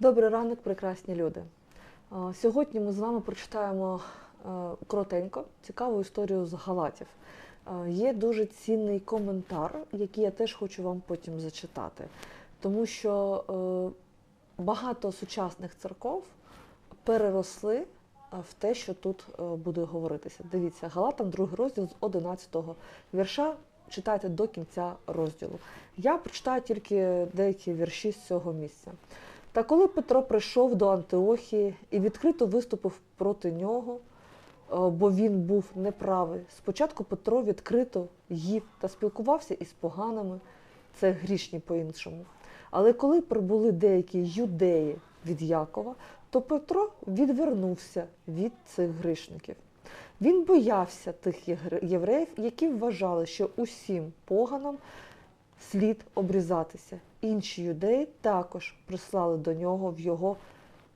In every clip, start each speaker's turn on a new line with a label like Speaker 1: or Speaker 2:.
Speaker 1: Добрий ранок, прекрасні люди. Сьогодні ми з вами прочитаємо е, коротенько цікаву історію з Галатів. Е, Є дуже цінний коментар, який я теж хочу вам потім зачитати, тому що е, багато сучасних церков переросли е, в те, що тут е, буде говоритися. Дивіться, Галатам, другий розділ з 11 вірша. Читайте до кінця розділу. Я прочитаю тільки деякі вірші з цього місця. Та коли Петро прийшов до Антиохії і відкрито виступив проти нього, е, бо він був неправий, спочатку Петро відкрито їв та спілкувався із поганими, це грішні по-іншому. Але коли прибули деякі юдеї від Якова, то Петро відвернувся від цих грішників. Він боявся тих євреїв, які вважали, що усім поганам слід обрізатися. Інші юдеї також прислали до нього в його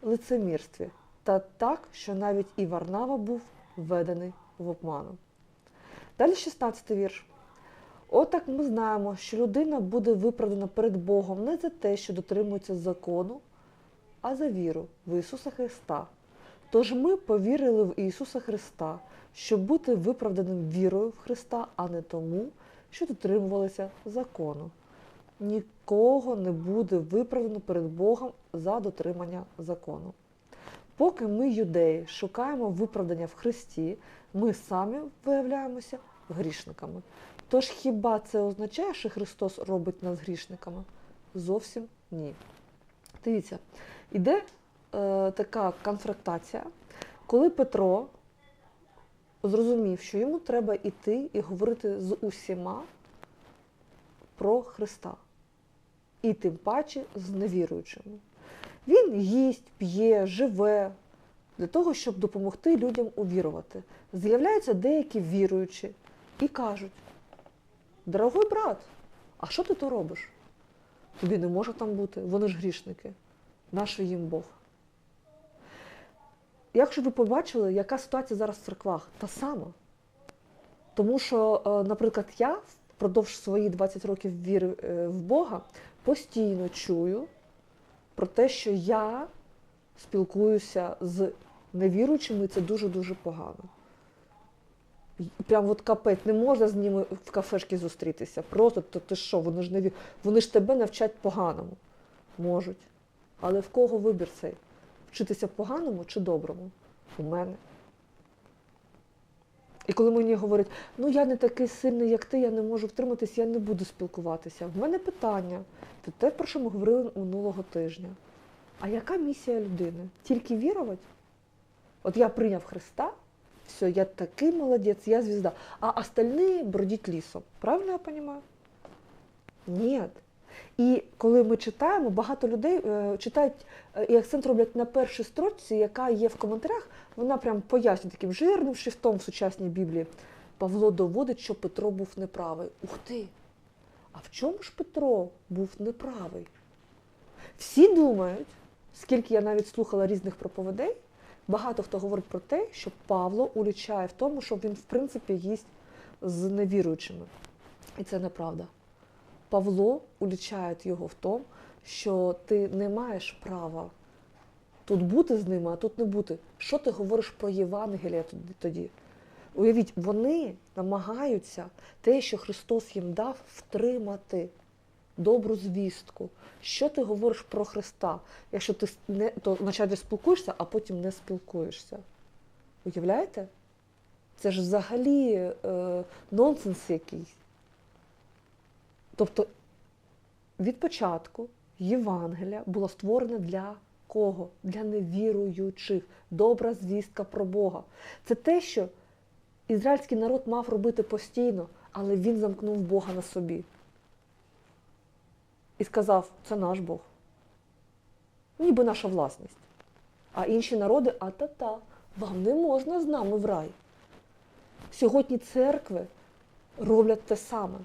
Speaker 1: лицемірстві, та так, що навіть і Варнава був введений в обману. Далі 16 вірш. Отак ми знаємо, що людина буде виправдана перед Богом не за те, що дотримується закону, а за віру в Ісуса Христа. Тож ми повірили в Ісуса Христа, щоб бути виправданим вірою в Христа, а не тому, що дотримувалися закону. Нікого не буде виправдано перед Богом за дотримання закону. Поки ми, юдеї, шукаємо виправдання в Христі, ми самі виявляємося грішниками. Тож хіба це означає, що Христос робить нас грішниками? Зовсім ні. Дивіться, іде е, така конфронтація, коли Петро зрозумів, що йому треба йти і говорити з усіма про Христа. І тим паче з невіруючими. Він їсть, п'є, живе для того, щоб допомогти людям увірувати. З'являються деякі віруючі і кажуть: дорогой брат, а що ти тут робиш? Тобі не може там бути, вони ж грішники. Нащо їм Бог? Якщо ви побачили, яка ситуація зараз в церквах, та сама. Тому що, е, наприклад, я впродовж своїх 20 років віри е, в Бога постійно чую про те, що я спілкуюся з невіруючими, і це дуже-дуже погано. Прям от капець, не можна з ними в кафешки зустрітися. Просто то ти що, вони ж не вони ж тебе навчать поганому. Можуть. Але в кого вибір цей? Вчитися поганому чи доброму? У мене. І коли мені говорять, ну я не такий сильний, як ти, я не можу втриматись, я не буду спілкуватися. В мене питання, це те, про що ми говорили минулого тижня. А яка місія людини? Тільки вірувати? От я прийняв Христа, все, я такий молодець, я звізда. А остальні бродіть лісом. Правильно я розумію? Ні. І коли ми читаємо, багато людей е, читають е, і акцент роблять на першій строчці, яка є в коментарях, вона прям пояснює таким жирним шрифтом в сучасній Біблії. Павло доводить, що Петро був неправий. Ух ти! А в чому ж Петро був неправий? Всі думають, скільки я навіть слухала різних проповідей, багато хто говорить про те, що Павло улічає в тому, що він, в принципі, їсть з невіруючими. І це неправда. Павло улічає його в тому, що ти не маєш права тут бути з ними, а тут не бути. Що ти говориш про Євангелія тоді-? Уявіть, вони намагаються те, що Христос їм дав, втримати добру звістку. Що ти говориш про Христа, якщо ти не то вначале спілкуєшся, а потім не спілкуєшся? Уявляєте? Це ж взагалі е, нонсенс якийсь. Тобто від початку Євангелія була створена для кого? Для невіруючих. Добра звістка про Бога. Це те, що ізраїльський народ мав робити постійно, але він замкнув Бога на собі. І сказав, це наш Бог. Ніби наша власність. А інші народи, а та-та, вам не можна з нами в рай. Сьогодні церкви роблять те саме.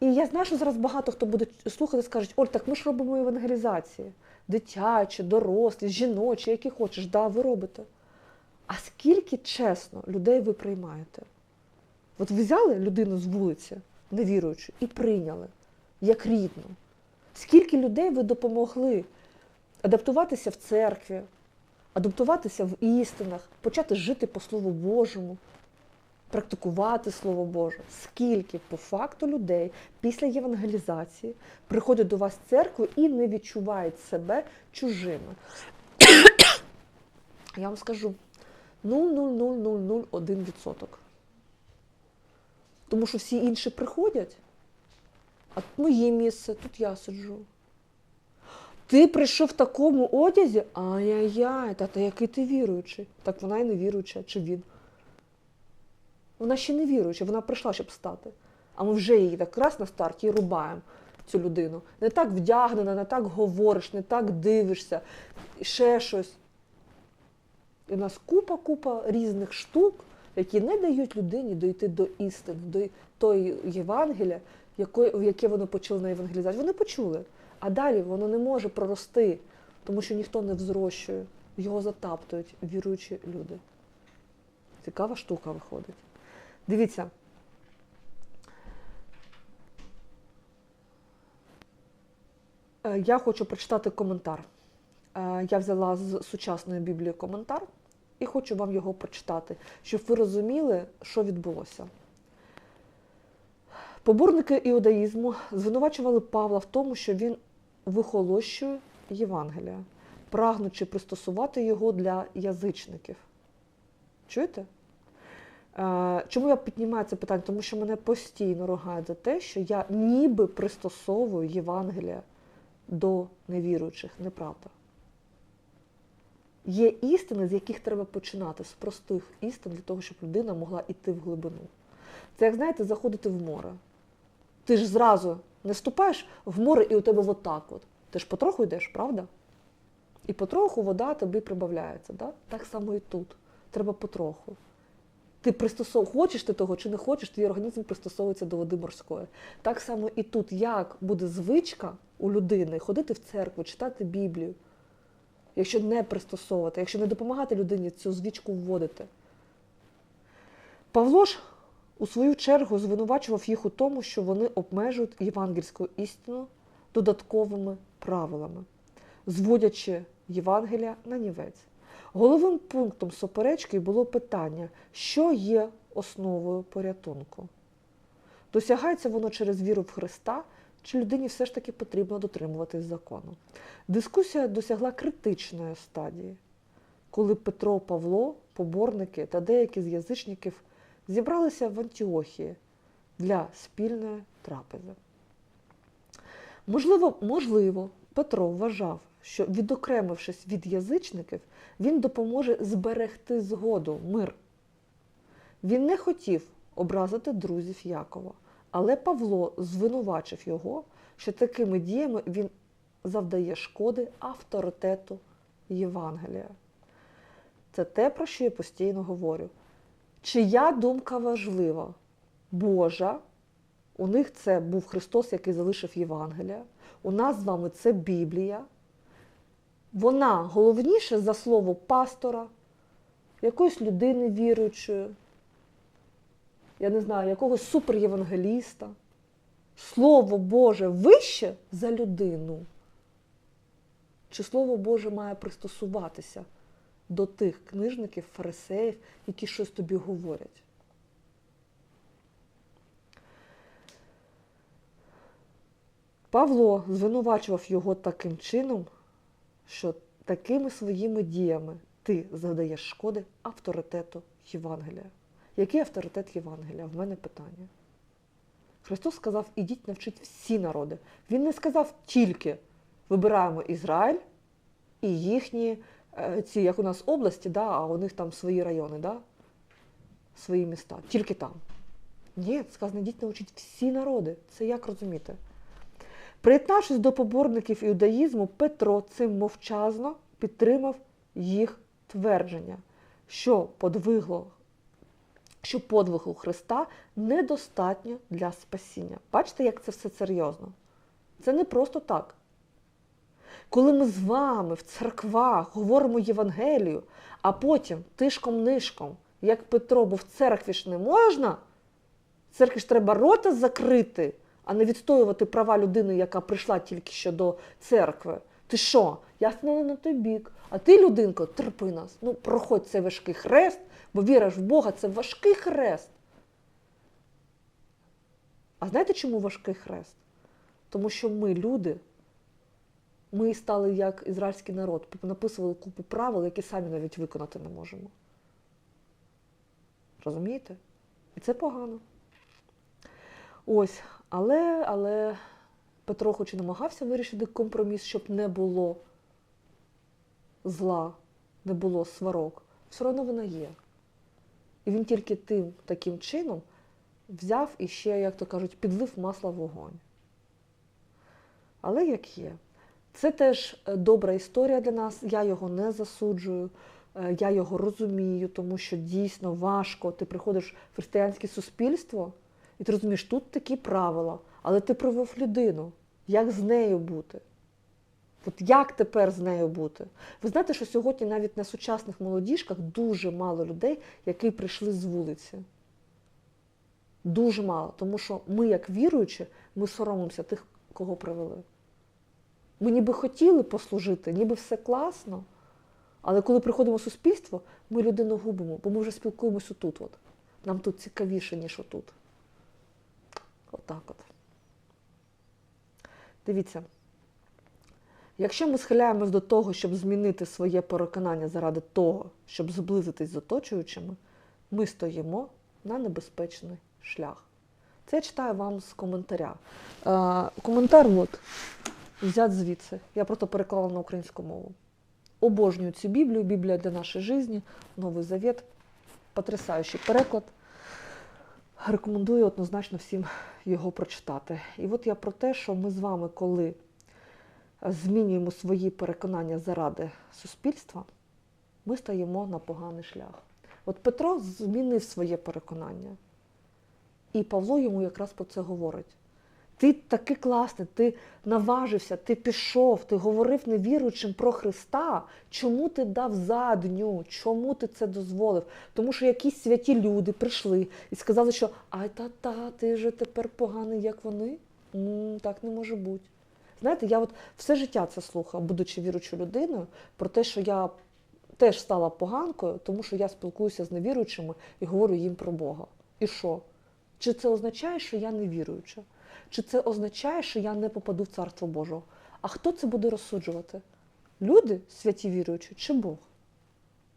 Speaker 1: І я знаю, що зараз багато хто буде слухати, скажуть, Оль, так ми ж робимо евангелізації. Дитячі, дорослі, жіночі, які хочеш, да, ви робите. А скільки чесно людей ви приймаєте? От ви взяли людину з вулиці, невіруючу, і прийняли, як рідну. Скільки людей ви допомогли адаптуватися в церкві, адаптуватися в істинах, почати жити по Слову Божому, практикувати Слово Боже. Скільки по факту людей після євангелізації приходять до вас в церкву і не відчувають себе чужими? Я вам скажу 0,00001%. Тому що всі інші приходять, а тут моє місце, тут я сиджу. Ти прийшов в такому одязі? Ай-яй-яй, тата, який ти віруючий. Так вона і не віруюча, чи він. Вона ще не віруюча, вона прийшла, щоб стати. А ми вже її так раз на старті і рубаємо цю людину. Не так вдягнена, не так говориш, не так дивишся, ще щось. І в нас купа-купа різних штук, які не дають людині дойти до істини, до тої Євангелія, в яке воно почало на евангелізацію. Вони почули. А далі воно не може прорости, тому що ніхто не взрощує, його затаптують віруючі люди. Цікава штука виходить. Дивіться. Е, Я хочу прочитати коментар. Е, Я взяла з сучасної Біблії коментар і хочу вам його прочитати, щоб ви розуміли, що відбулося. Поборники іудаїзму звинувачували Павла в тому, що він вихолощує Євангелія, прагнучи пристосувати його для язичників. Чуєте? Е, Чому я піднімаю це питання? Тому що мене постійно ругають за те, що я ніби пристосовую Євангелія до невіруючих. Неправда. Є істини, з яких треба починати, з простих істин для того, щоб людина могла йти в глибину. Це, як знаєте, заходити в море. Ти ж зразу не вступаєш в море і у тебе отак от. Ти ж потроху йдеш, правда? І потроху вода тобі прибавляється. Да? Так само і тут. Треба потроху. Ти пристосов... хочеш ти того чи не хочеш, твій організм пристосовується до води морської. Так само і тут, як буде звичка у людини ходити в церкву, читати Біблію, якщо не пристосовувати, якщо не допомагати людині цю звичку вводити. Павло ж у свою чергу звинувачував їх у тому, що вони обмежують євангельську істину додатковими правилами, зводячи Євангелія на нівець. Головним пунктом суперечки було питання, що є основою порятунку. Досягається воно через віру в Христа, чи людині все ж таки потрібно дотримуватись закону. Дискусія досягла критичної стадії, коли Петро, Павло, поборники та деякі з язичників зібралися в Антіохії для спільної трапези. Можливо, можливо, Петро вважав, що відокремившись від язичників, він допоможе зберегти згоду, мир. Він не хотів образити друзів Якова, але Павло звинувачив його, що такими діями він завдає шкоди авторитету Євангелія. Це те, про що я постійно говорю. Чия думка важлива? Божа. У них це був Христос, який залишив Євангелія. У нас з вами це Біблія. Вона головніше за слово пастора, якоїсь людини віруючої, я не знаю, якогось суперєвангеліста. Слово Боже вище за людину. Чи Слово Боже має пристосуватися до тих книжників, фарисеїв, які щось тобі говорять? Павло звинувачував його таким чином, що такими своїми діями ти завдаєш шкоди авторитету Євангелія. Який авторитет Євангелія? В мене питання. Христос сказав, ідіть навчіть всі народи. Він не сказав тільки вибираємо Ізраїль і їхні, е, ці, як у нас області, да, а у них там свої райони, да, свої міста. Тільки там. Ні, сказано, ідіть навчіть всі народи. Це як розуміти? Приєднавшись до поборників іудаїзму, Петро цим мовчазно підтримав їх твердження, що подвигло, що подвигу Христа недостатньо для спасіння. Бачите, як це все серйозно? Це не просто так. Коли ми з вами в церквах говоримо Євангелію, а потім тишком-нишком, як Петро, бо в церкві ж не можна, в церкві ж треба рота закрити, а не відстоювати права людини, яка прийшла тільки що до церкви. Ти що? я стану на той бік. А ти, людинко, терпи нас. Ну, проходь цей важкий хрест, бо віриш в Бога це важкий хрест. А знаєте, чому важкий хрест? Тому що ми, люди, ми стали як ізраїльський народ, написували купу правил, які самі навіть виконати не можемо. Розумієте? І це погано. Ось, але, але Петро хоч і намагався вирішити компроміс, щоб не було зла, не було сварок, все одно вона є. І він тільки тим таким чином взяв і ще, як то кажуть, підлив масла в вогонь. Але як є. Це теж е, добра історія для нас, я його не засуджую, е, я його розумію, тому що дійсно важко. Ти приходиш в християнське суспільство, і ти розумієш, тут такі правила, але ти привів людину. Як з нею бути? От як тепер з нею бути? Ви знаєте, що сьогодні навіть на сучасних молодіжках дуже мало людей, які прийшли з вулиці. Дуже мало. Тому що ми, як віруючі, ми соромимося тих, кого привели. Ми ніби хотіли послужити, ніби все класно. Але коли приходимо в суспільство, ми людину губимо, бо ми вже спілкуємося тут. Нам тут цікавіше, ніж отут. Отак от. Дивіться, якщо ми схиляємось до того, щоб змінити своє переконання заради того, щоб зблизитись з оточуючими, ми стоїмо на небезпечний шлях. Це я читаю вам з коментаря. Е, коментар от, взят звідси. Я просто переклала на українську мову. Обожнюю цю Біблію, Біблія для нашої житті, Новий Завет. Потрясаючий переклад. Рекомендую однозначно всім його прочитати. І от я про те, що ми з вами, коли змінюємо свої переконання заради суспільства, ми стаємо на поганий шлях. От Петро змінив своє переконання. І Павло йому якраз про це говорить. Ти такий класний, ти наважився, ти пішов, ти говорив невіруючим про Христа. Чому ти дав задню? Чому ти це дозволив? Тому що якісь святі люди прийшли і сказали, що ай та-та, ти же тепер поганий, як вони. м так не може бути. Знаєте, я от все життя це слухала, будучи віруючою людиною, про те, що я теж стала поганкою, тому що я спілкуюся з невіруючими і говорю їм про Бога. І що? Чи це означає, що я не віруюча? Чи це означає, що я не попаду в Царство Божого? А хто це буде розсуджувати? Люди, святі віруючі, чи Бог?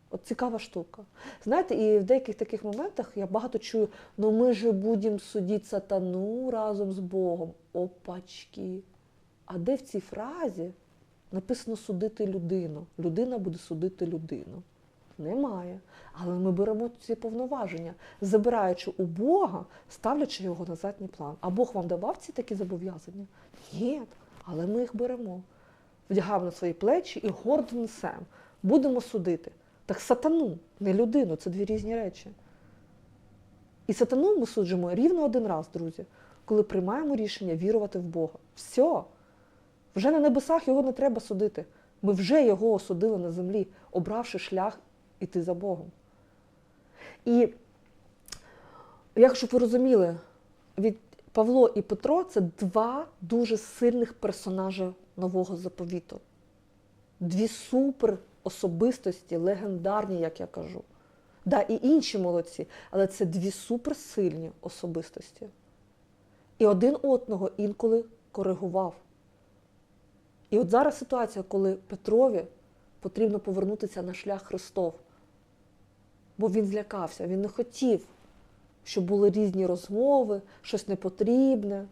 Speaker 1: От цікава штука. Знаєте, і в деяких таких моментах я багато чую, ну ми же будемо судити сатану разом з Богом. Опачки. А де в цій фразі написано судити людину? Людина буде судити людину. Немає. Але ми беремо ці повноваження, забираючи у Бога, ставлячи його на задній план. А Бог вам давав ці такі зобов'язання? Ні, але ми їх беремо. Вдягаємо на свої плечі і гордо несемо. Будемо судити. Так сатану, не людину, це дві різні речі. І сатану ми суджимо рівно один раз, друзі, коли приймаємо рішення вірувати в Бога. Все. Вже на небесах його не треба судити. Ми вже його осудили на землі, обравши шлях іти за Богом. І як щоб ви розуміли, від Павло і Петро це два дуже сильних персонажі нового заповіту. Дві супер особистості, легендарні, як я кажу. Да, і інші молодці, але це дві суперсильні особистості. І один одного інколи коригував. І от зараз ситуація, коли Петрові потрібно повернутися на шлях Христов. Бо він злякався, він не хотів, щоб були різні розмови, щось непотрібне.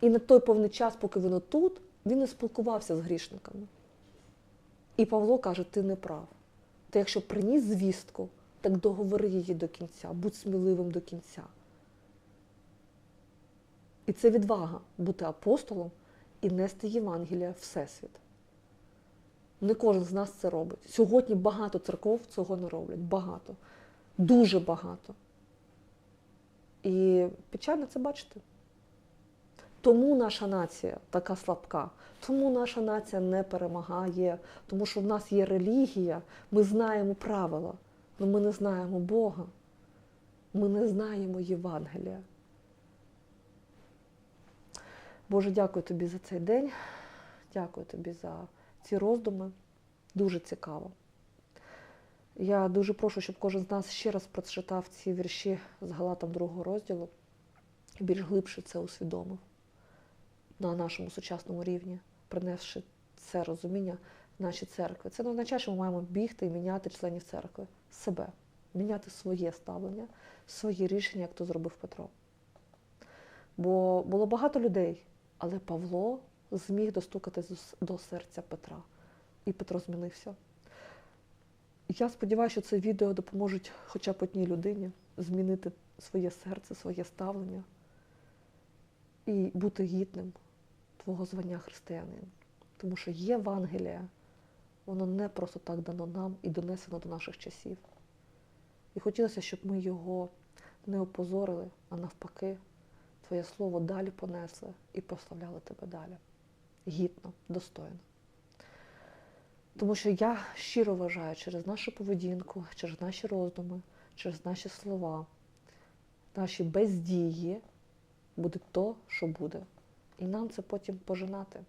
Speaker 1: І на той повний час, поки він отут, він не спілкувався з грішниками. І Павло каже, ти не прав. Ти якщо приніс звістку, так договори її до кінця, будь сміливим до кінця. І це відвага бути апостолом і нести Євангелія Всесвіт. Не кожен з нас це робить. Сьогодні багато церков цього не роблять. Багато. Дуже багато. І печально це бачити. Тому наша нація така слабка, тому наша нація не перемагає, тому що в нас є релігія, ми знаємо правила, але ми не знаємо Бога. Ми не знаємо Євангелія. Боже, дякую тобі за цей день. Дякую тобі за ці роздуми дуже цікаво. Я дуже прошу, щоб кожен з нас ще раз прочитав ці вірші з Галатам другого розділу і більш глибше це усвідомив на нашому сучасному рівні, принесши це розуміння в наші церкви. Це не означає, що ми маємо бігти і міняти членів церкви, себе, міняти своє ставлення, свої рішення, як то зробив Петро. Бо було багато людей, але Павло зміг достукатись до- серця Петра. І Петро змінився. Я сподіваюся, що це відео допоможе хоча б одній людині змінити своє серце, своє ставлення і бути гідним твого звання християнин. Тому що Євангелія, воно не просто так дано нам і донесено до наших часів. І хотілося, щоб ми його не опозорили, а навпаки, Твоє слово далі понесли і прославляли тебе далі. Гідно, достойно. Тому що я щиро вважаю, через нашу поведінку, через наші роздуми, через наші слова, наші бездії буде то, що буде. І нам це потім пожинати.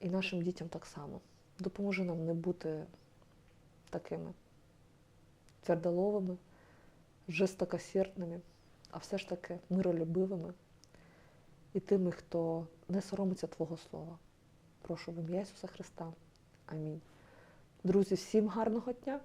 Speaker 1: І нашим дітям так само. Допоможе нам не бути такими твердоловими, жорстокосердними, а все ж таки миролюбивими і тими, хто не соромиться Твого Слова. Прошу в ім'я Ісуса Христа. Амінь. Друзі, всім гарного дня!